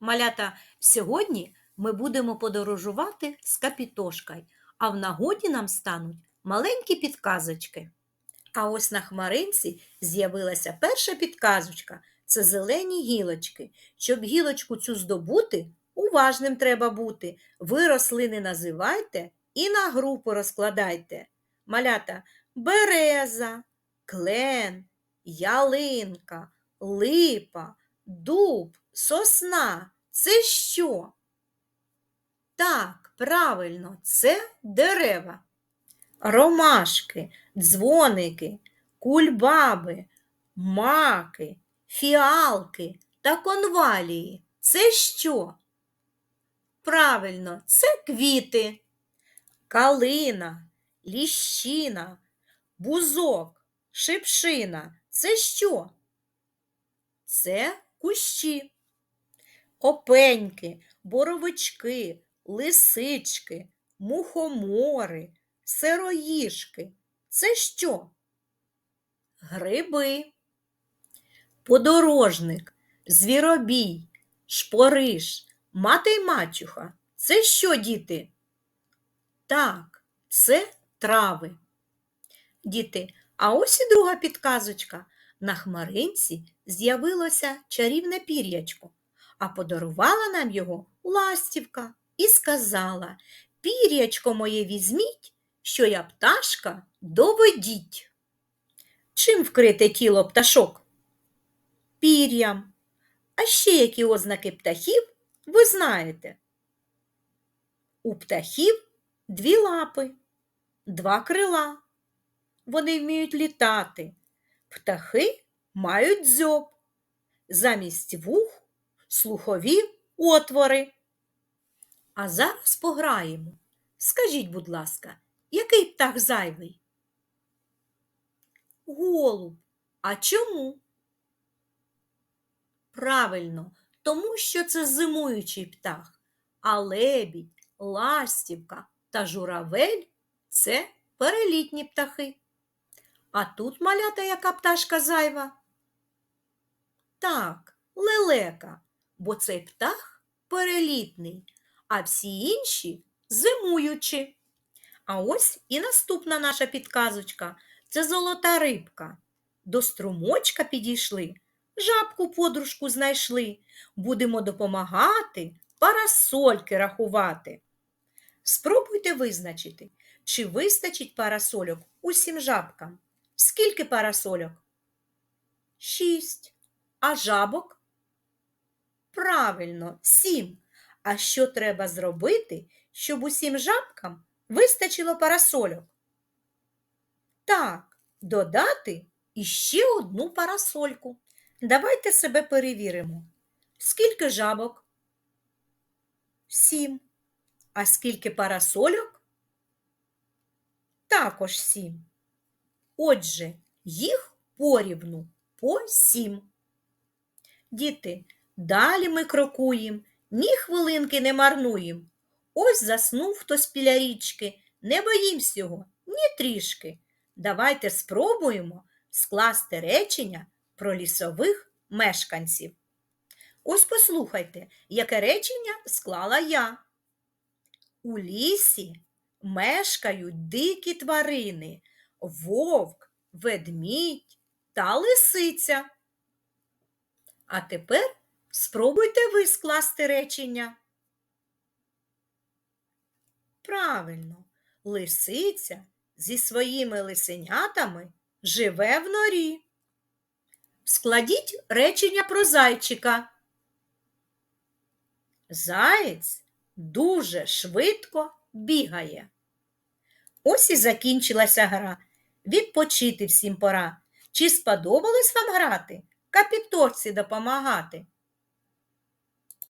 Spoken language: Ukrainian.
Малята, сьогодні ми будемо подорожувати з капітошкою, а в нагоді нам стануть маленькі підказочки. А ось на хмаринці з'явилася перша підказочка це зелені гілочки. Щоб гілочку цю здобути, уважним треба бути. Ви рослини називайте і на групу розкладайте. Малята береза, клен, ялинка, липа, дуб, сосна. Це що? Так, правильно, це дерева. Ромашки, дзвоники, кульбаби, маки, фіалки та конвалії. Це що? Правильно, це квіти. Калина, ліщина, бузок, шипшина. Це що? Це кущі. Опеньки, боровички, лисички, мухомори, сироїшки. Це що? Гриби. Подорожник, звіробій, шпориш, мати й мачуха. Це що, діти? Так, це трави. Діти, а ось і друга підказочка. На хмаринці з'явилося чарівне пір'ячко, а подарувала нам його ластівка і сказала Пір'ячко моє візьміть, що я пташка доведіть. Чим вкрите тіло пташок? Пір'ям. А ще які ознаки птахів ви знаєте? У птахів дві лапи, два крила. Вони вміють літати. Птахи мають дзьоб, замість вух слухові отвори. А зараз пограємо. Скажіть, будь ласка, який птах зайвий? Голуб. А чому? Правильно, тому що це зимуючий птах, а лебідь, ластівка та журавель це перелітні птахи. А тут малята яка пташка зайва? Так, лелека, бо цей птах перелітний, а всі інші зимуючі. А ось і наступна наша підказочка це золота рибка. До струмочка підійшли, жабку подружку знайшли. Будемо допомагати парасольки рахувати. Спробуйте визначити, чи вистачить парасольок усім жабкам. Скільки парасольок? Шість. А жабок? Правильно, сім. А що треба зробити, щоб усім жабкам вистачило парасольок? Так, додати іще одну парасольку. Давайте себе перевіримо. Скільки жабок? Сім. А скільки парасольок? Також сім. Отже, їх порівну по сім. Діти, далі ми крокуємо, ні хвилинки не марнуємо. Ось заснув хтось біля річки, не боїмсь його, ні трішки. Давайте спробуємо скласти речення про лісових мешканців. Ось послухайте, яке речення склала я. У лісі мешкають дикі тварини, вовк, ведмідь та лисиця. А тепер спробуйте ви скласти речення. Правильно, лисиця зі своїми лисенятами живе в норі. Складіть речення про зайчика. Заєць дуже швидко бігає. Ось і закінчилася гра. Відпочити всім пора. Чи сподобалось вам грати? Капітошці допомагати?